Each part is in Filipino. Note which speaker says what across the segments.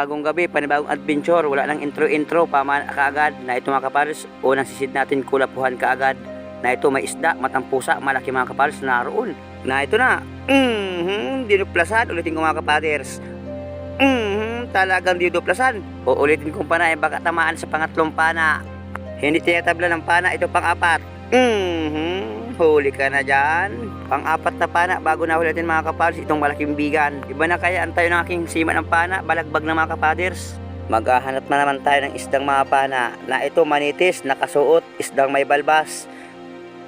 Speaker 1: Panibagong gabi, panibagong adventure, wala nang intro-intro, paman kaagad na ito mga kapares, unang sisid natin kulapuhan kaagad na ito may isda, matampusa, malaki mga kapares naroon. Na ito na, mm dinuplasan, ulitin ko mga kapaders. mm talagang dinuplasan. O ulitin kong panay, baka tamaan sa pangatlong pana. Hindi tinatabla ng pana, ito pang apat. mm huli ka na dyan. Pang-apat na pana bago na natin mga kapaders itong malaking bigan. Iba na kaya antayo ng aking sima ng pana, balagbag na mga kapaders. Maghahanap na naman tayo ng isdang mga pana na ito manitis, nakasuot, isdang may balbas.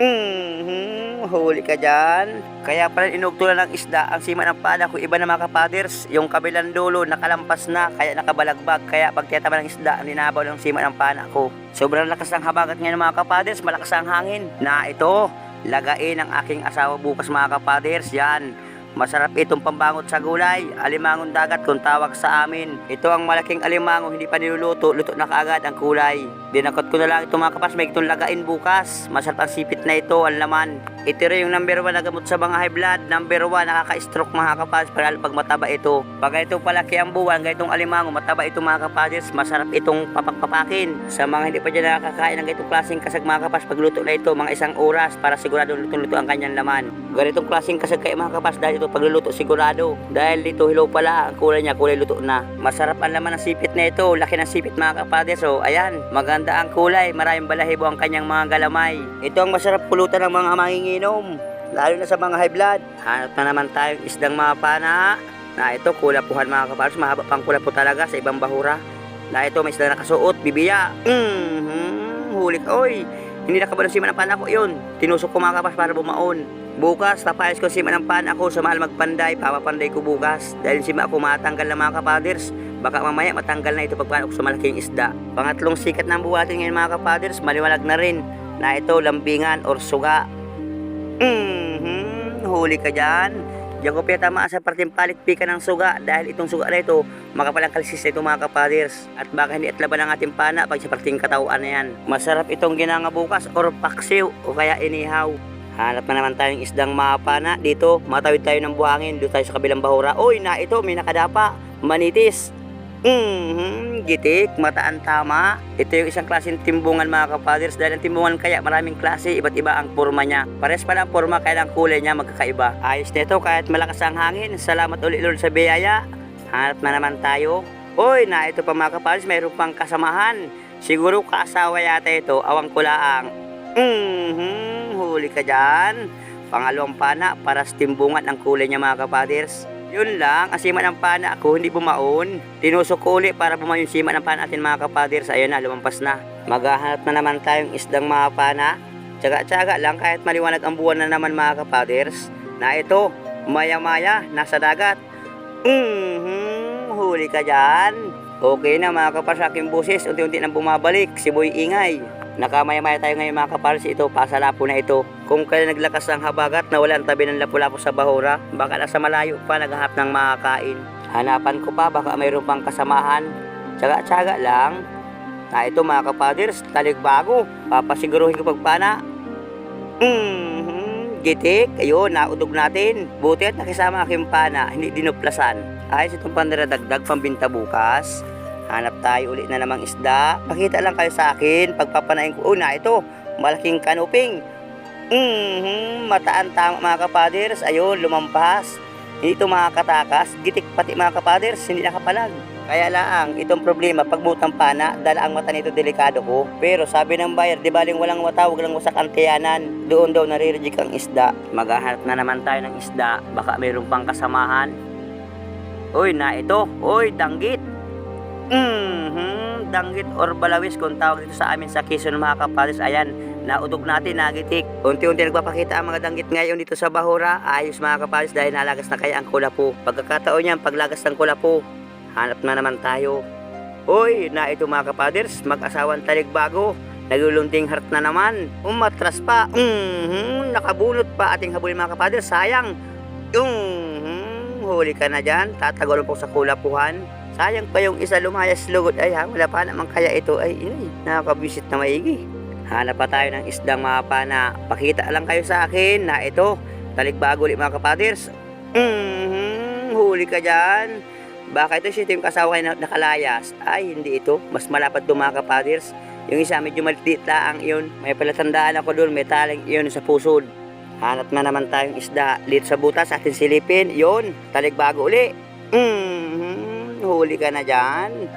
Speaker 1: Mhm, huli ka dyan. Kaya pala inugtulan ng isda ang sima ng pana ko iba na mga kapaders. Yung kabilang dulo nakalampas na kaya nakabalagbag. Kaya pag ng isda ang ninabaw ng sima ng pana ko. Sobrang lakas ng habagat ngayon mga kapaders, malakas ang hangin. Na ito, lagain ang aking asawa bukas mga kapaders. Yan. Masarap itong pambangot sa gulay, alimangon dagat kung tawag sa amin. Ito ang malaking alimango, hindi pa niluluto, luto na kaagad ang kulay. Dinakot ko na lang itong mga kapas, may itong lagain bukas. Masarap ang sipit na ito, ang laman. Ito rin yung number 1 na gamot sa mga high blood. Number 1, nakaka-stroke mga kapas, para pag mataba ito. Pag ito palaki ang buwan, ganitong alimango, mataba ito mga kapaders, masarap itong papakpapakin. Sa mga hindi pa dyan nakakain ng ganitong klaseng kasag mga kapas, pagluto na ito, mga isang oras para sigurado luto-luto ang kanyang laman. Ganitong klaseng kasag kayo mga kapas, dahil ito pagluluto sigurado. Dahil dito hilaw pala, ang kulay niya, kulay luto na. Masarap ang laman ng sipit na ito, laki ng sipit mga kapaders. So, ayan, maganda ang kulay, maraming balahibo ang kanyang mga galamay. Ito ang masarap pulutan ng mga manginginom, lalo na sa mga high blood. Hanap na naman tayong isdang mga pana na ito kulapuhan mga kapaders, mahaba pang kulapo talaga sa ibang bahura. Na ito may isda nakasuot, bibiya. Mhm, huli ka, oy. Hindi nakabalo si ng pana ko yun. Tinusok ko mga kapas para bumaon. Bukas, tapayas ko si ng pana ko sa mahal magpanday. Papapanday ko bukas. Dahil si ako matanggal na mga kapaders. Baka mamaya matanggal na ito pagpaano ko sa malaking isda. Pangatlong sikat ng buhatin ngayon mga kapaders, maliwalag na rin na ito lambingan or suga. Mhm, huli ka dyan. Diyan ko pinatamaan sa parteng palikpikan ng suga dahil itong suga na ito makapalang kalisis na ito mga kapaders at baka hindi atlaban ang ating pana pag sa parteng katawan na yan. Masarap itong ginanga bukas or paksiw o kaya inihaw. Hanap na naman tayong isdang mapana dito. Matawid tayo ng buhangin. Doon tayo sa kabilang bahura. Uy, na ito, may nakadapa. Manitis. Mhm, gitik, mataan tama. Ito yung isang klaseng timbungan mga kapaders dahil ang timbungan kaya maraming klase, iba't iba ang forma niya. Pares pa ng forma kaya ang kulay niya magkakaiba. Ayos nito kahit malakas ang hangin. Salamat ulit Lord sa biyaya. Hanap na naman tayo. Uy, na ito pa mga kapaders, mayroon pang kasamahan. Siguro kaasawa yata ito, awang kulaang. Mhm, huli ka dyan. Pangalawang pana para sa timbungan ang kulay niya mga kapaders. Yun lang, ang sima ng pana ako hindi bumaon. Tinusok ko uli para bumaon yung sima ng pana natin mga kapaders. Ayun na, lumampas na. Maghahanap na naman tayong isdang mga pana. Tsaga-tsaga lang kahit maliwanag ang buwan na naman mga kapaders. Na ito, maya-maya, nasa dagat. Mhm, huli ka dyan. Okay na mga kapar sa aking busis, unti-unti nang bumabalik, si Boy Ingay. Nakamaya-maya tayo ngayon mga kapars, ito pasalapo na ito. Kung kaya naglakas ang habagat na wala tabi ng lapu-lapu sa bahura, baka nasa malayo pa naghahap ng makakain. Hanapan ko pa, baka mayroon pang kasamahan. Tsaga-tsaga lang. Na ito mga kapaders, talig bago. Papasiguruhin ko pagpana. Mhm, gitik. Ayun, naudog natin. Buti at nakisama aking pana, hindi dinuplasan. Ayos itong pandaradagdag pambinta bukas. Hanap tayo ulit na namang isda. Pakita lang kayo sa akin. Pagpapanayin ko. Oh, na ito. Malaking kanuping. Mhm, mataan tama mga kapaders. Ayun, lumampas. Hindi ito makakatakas. Gitik pati mga kapaders. Hindi nakapalag. Kaya lang, itong problema, pagbutang pana, dala ang mata nito delikado ko. Pero sabi ng buyer, di baling walang mata, huwag lang wasak ang tiyanan. Doon daw narireject ang isda. Maghahanap na naman tayo ng isda. Baka mayroon pang kasamahan. Uy, na ito. Uy, danggit. Mhm, danggit or balawis kung tawag dito sa amin sa Quezon mga kapalis. Ayan, naudog natin, nagitik. Unti-unti nagpapakita ang mga danggit ngayon dito sa Bahura. Ayos mga kapalis dahil nalagas na kaya ang kulapo. Pagkakataon niyan, paglagas ng kulapo, hanap na naman tayo. Uy, na ito mga kapaders, mag-asawang talig bago. Naglulunting heart na naman. Umatras pa. Mhm, nakabunot pa ating habulin mga kapaders. Sayang. Mhm, huli ka na dyan. Tatagulong po sa kulapuhan. Sayang pa yung isa lumayas lugod. Ay ha, wala pa naman kaya ito. Ay, inay, nakakabisit na maigi. Hanap pa tayo ng isdang mga pana. Pakita lang kayo sa akin na ito. Taligbago ulit mga kapaders. Mhm, huli ka dyan. Baka ito siya ito yung kasawa kayo na nakalayas. Ay, hindi ito. Mas malapad to mga kapaders. Yung isa medyo maliit lang yun. May palatandaan ako doon. May taling yun sa pusod. Hanap na naman tayong isda dito sa butas atin silipin. Yun, talig bago uli. Mhm, huli ka na dyan.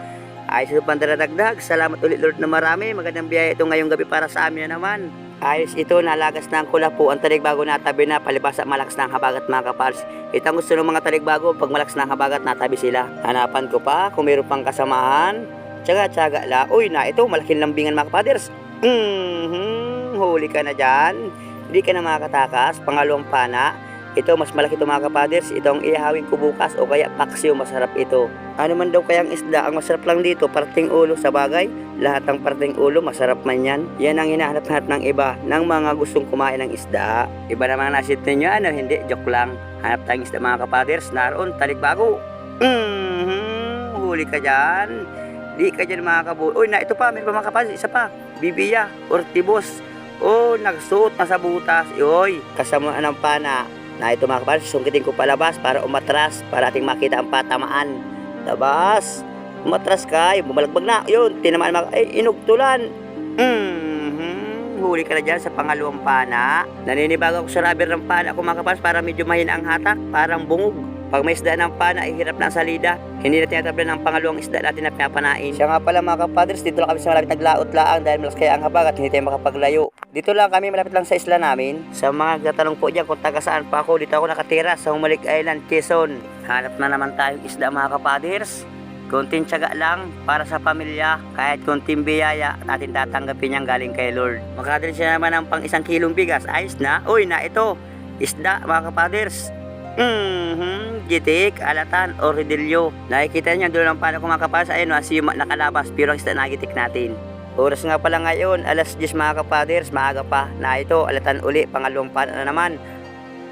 Speaker 1: Ayos ito pandaradagdag. Salamat ulit Lord na marami. Magandang biyaya ito ngayong gabi para sa amin na naman. Ayos ito, nalagas na ang kulapo. Ang talig bago natabi na, palibasa malakas na ang habagat mga kapals. Ito ang gusto ng mga talig bago, pag malakas na ang habagat, natabi sila. Hanapan ko pa kung mayroon pang kasamahan. Tsaga, tsaga la. Uy, na ito, malaking lambingan mga kapaders. Mhm, huli ka na dyan. Hindi ka na makakatakas. Pangalawang pana. Ito, mas malaki ito mga kapaders. Ito ang ihawin ko bukas o kaya paksiw, masarap ito. Ano man daw kayang isda, ang masarap lang dito, parting ulo sa bagay. Lahat ng parting ulo, masarap man yan. Yan ang hinahanap-hanap ng iba, ng mga gustong kumain ng isda. Iba naman ang nasit ninyo, ano, hindi, joke lang. Hanap tayong isda mga kapaders, naroon, talikbago. Mhm, huli ka dyan. Di ka dyan mga kabu... Uy, na ito pa, may pa mga kapaders, isa pa. Bibiya, ortibos. Oh, nagsuot na sa butas. Uy, kasama ng pana. Na ito mga kapaders, sungkitin ko palabas para umatras, para ating makita ang patamaan. Labas. Umatras ka, bumalagbag na. Yun, tinamaan mga... Ay, inugtulan. Mhm, huli ka na dyan sa pangalawang pana. Naninibago ako sa rubber ng pana ko mga kapaders para medyo mahina ang hatak, parang bungog. Pag may isda ng pana, ay hirap na salida. Hindi na tinatablan ng pangalawang isda natin na pinapanain. Siya nga pala mga kapadres, dito lang kami sa malapit naglaot laang dahil malas kaya ang habag at hindi tayo makapaglayo. Dito lang kami, malapit lang sa isla namin. Sa mga nagtatanong po dyan kung taga saan pa ako, dito ako nakatira sa Humalik Island, Quezon. Hanap na naman tayong isda mga kapadres. Konting tiyaga lang para sa pamilya, kahit konting biyaya, natin tatanggapin yan galing kay Lord. Makadali siya naman ng pang isang kilong bigas, ayos na. Uy, na ito, isda mga kapaders. Mhm, gitik, alatan, o redilyo. Nakikita niyo doon lang paano kumakapas. Ayun, no, si Yuma nakalabas, pero ang nagitik natin. Oras nga pala ngayon, alas 10 mga kapaders, maaga pa. Na ito, alatan uli, pangalawang na naman.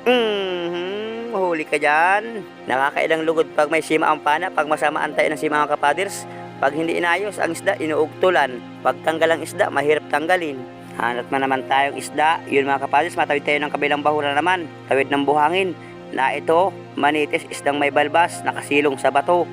Speaker 1: Mhm, huli ka dyan. Nakakailang lugod pag may sima ang pana, pag masama ang tayo ng sima mga kapaders. Pag hindi inayos ang isda, inuugtulan. Pag tanggal ang isda, mahirap tanggalin. Hanap na naman tayong isda. Yun mga kapaders, matawid tayo ng kabilang bahura naman. Tawid ng buhangin na ito, manitis isdang may balbas, nakasilong sa bato.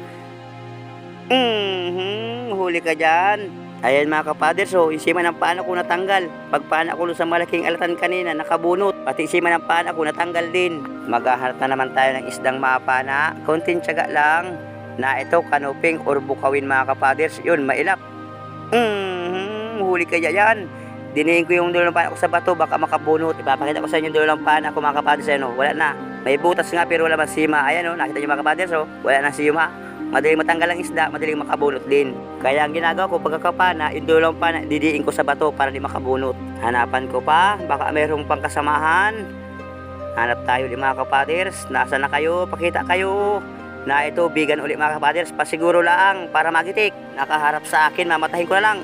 Speaker 1: Mhm, huli ka dyan. Ayan mga kapader, so sima ng paano ko natanggal. Pag paano ko sa malaking alatan kanina, nakabunot. Pati sima ng paano ko natanggal din. Maghahanap na naman tayo ng isdang mapana. Konting tiyaga lang. Na ito, kanuping or bukawin mga kapaders. Yun, mailap. Mhm, huli ka dyan. Dinihin ko yung dulo ng pana ko sa bato, baka makabunot. Ipapakita ko sa inyo yung dulo ng pana ko mga kapaders. Ano, wala na. May butas nga pero wala bang sima. Ayan o, nakita nyo mga kapaders o. Wala nang sima. Madaling matanggal ang isda, madaling makabunot din. Kaya ang ginagawa ko pagkakapana, indulong pa na didiin ko sa bato para di makabunot. Hanapan ko pa, baka mayroong pang kasamahan. Hanap tayo ulit mga kapaders. Nasa na kayo? Pakita kayo na ito bigan ulit mga kapaders. Pasiguro lang para magitik. Nakaharap sa akin, mamatahin ko na lang.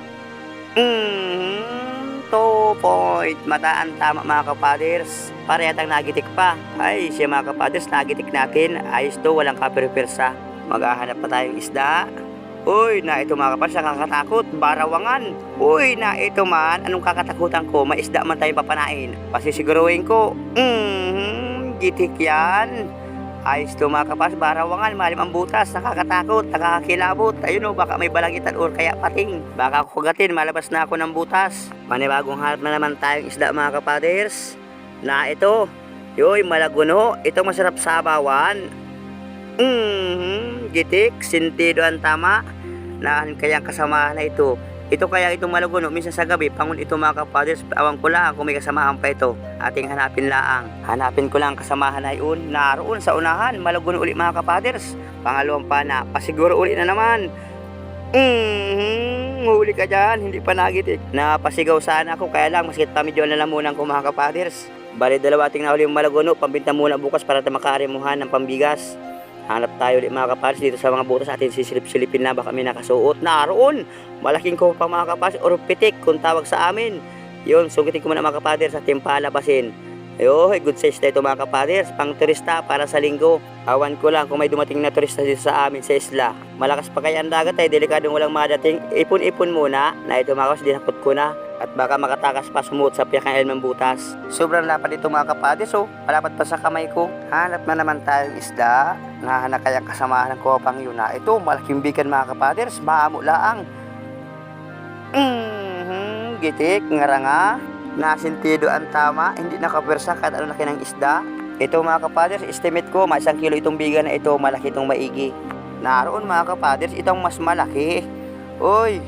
Speaker 1: Mm-hmm. 2 point. Mataan tama mga kapaders. Parehatang nagitik pa. Ay, siya mga kapaders, nagitik natin. Ayos to, walang kapirpirsa. Maghahanap pa tayong isda. Uy, na ito mga kapaders, nakakatakot. Barawangan. Uy, na ito man. Anong kakatakutan ko? May isda man tayong papanain. Pasisiguruhin ko. Mm-hmm, gitik yan. Ayos to mga kapas, barawangan, malim ang butas, nakakatakot, nakakakilabot. Ayun o, baka may balangitan or kaya pating. Baka kugatin, malabas na ako ng butas. Panibagong hanap na naman tayong isda mga kapaders. Na ito, yoy, malaguno, ito masarap sa bawan. Mhm, gitik, sentido ang tama. Na kayang kasama na ito. Ito kaya itong malaguno, minsan sa gabi, pangun ito mga kapaders, awang ko lang kung may kasamahan pa ito. Ating hanapin laang. Hanapin ko lang ang kasamahan na yun. Naroon sa unahan, malaguno ulit mga kapaders. Pangalawang pana, pasiguro ulit na naman. Mhm, huli ka dyan, hindi pa nagitik. Napasigaw sana ako, kaya lang, masikit pa medyo nalamunan ko mga kapaders. Bali dalawa ating nahuli yung malaguno, pambinta muna bukas para makarimuhan ng pambigas. Hanap tayo ulit mga kapares dito sa mga butas atin sisilip-silipin na baka may nakasuot. Naroon! Malaking ko pa mga kapares or pitik kung tawag sa amin. Yun, sugitin ko muna mga kapares sa ating palabasin. Ayo, good size na ito mga kapaders. Pang turista para sa linggo. Awan ko lang kung may dumating na turista dito sa amin sa isla. Malakas pa kaya ang dagat ay delikadong walang madating. Ipon-ipon muna na ito mga kapas, dinakot ko na. At baka makatakas pa sumuot sa piyak ng elmang butas. Sobrang lapad ito mga kapaders oh. Malapad pa sa kamay ko. Hanap na naman tayong isda. Nahanap kayang kasamahan ng kopang yun na. Ito, malaking bigan mga kapaders. Maamo laang. Mhm, gitik, ngaranga. Nasintido ang tama, hindi nakapwersa kahit ano laki ng isda. Ito mga kapaders, estimate ko, may isang kilo itong bigan na ito, malaki itong maigi. Naroon mga kapaders, itong mas malaki. Uy,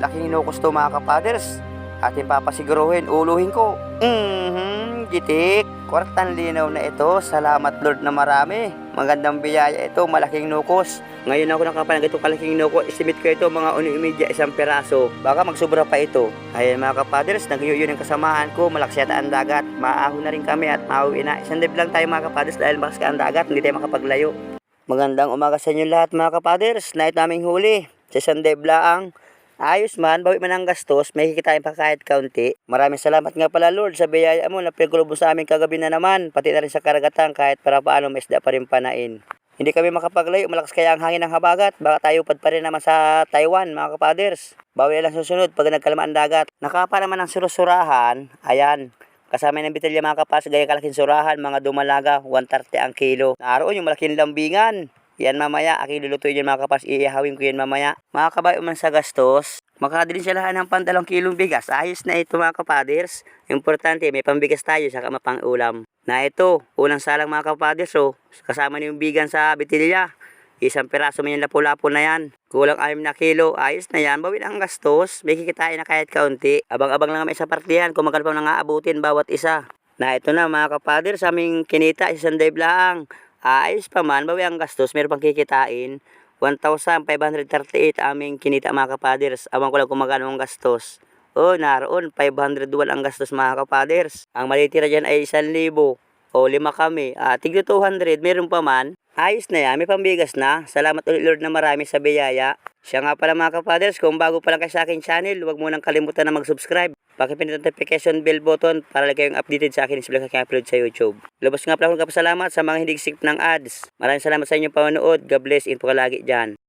Speaker 1: laking inukos to mga kapaders. Ating papasiguruhin, uluhin ko. Mhm, gitik. Kwartan linaw na ito. Salamat Lord na marami. Magandang biyaya ito, malaking nukos. Ngayon ako nakapanag ito kalaking nukos. Estimate ko ito mga uni-media isang peraso. Baka magsubra pa ito. Ayan mga kapaders, nagyuyo yung kasamahan ko. Malakas yata ang dagat. Maahon na rin kami at mauwi na. Isang lang tayo mga kapaders dahil malakas ka ang dagat. Hindi tayo makapaglayo. Magandang umaga sa inyo lahat mga kapaders. Night naming huli. Sa isang lang. Ayos man, bawi man ang gastos, may kikitain pa kahit kaunti. Maraming salamat nga pala Lord sa biyaya mo na pinagkulob mo sa amin kagabi na naman, pati na rin sa karagatan kahit para paano may isda pa rin panain. Hindi kami makapaglayo, malakas kaya ang hangin ng habagat, baka tayo pad pa rin naman sa Taiwan mga kapaders. Bawi lang susunod pag nagkalma ang dagat. Nakapa naman ang surusurahan, ayan, Kasama ng bitilya mga kapas, gaya kalaking surahan, mga dumalaga, 130 ang kilo. Naroon yung malaking lambingan. Yan mamaya, aking lulutuin yan mga kapas, iihawin ko yan mamaya. Mga kabayo man sa gastos, makakadilin siya lahat ng pandalong kilong bigas. Ayos na ito mga kapaders. Importante, may pambigas tayo, saka mapang ulam. Na ito, unang salang mga kapaders, oh, kasama na yung bigan sa bitilya. Isang piraso man yung lapo-lapo na yan. Kulang 6 na kilo. Ayos na yan. Bawin ang gastos. May kikitain na kahit kaunti. Abang-abang lang kami sa partihan kung magkano pa nang aabutin bawat isa. Na ito na mga kapader sa aming kinita isang dive lang. Ayos pa man. Bawi ang gastos. Meron pang kikitain. 1,538 aming kinita mga kapaders. Abang ko lang kung magkano ang gastos. Oh, naroon. 500 wal ang gastos mga kapaders. Ang malitira dyan ay 1,000. O lima kami. Ah, tigdo 200. Meron pa man. Ayos na yan. May pambigas na. Salamat ulit Lord na marami sa biyaya. Siya nga pala mga kapaders. Kung bago pa lang kayo sa akin channel, huwag mo nang kalimutan na mag-subscribe. Pakipindot notification bell button para lagi kayong updated sa akin sa vlog na upload sa YouTube. Lubos nga pala akong kapasalamat sa mga hindi skip ng ads. Maraming salamat sa inyong panonood. God bless. Info ka lagi dyan.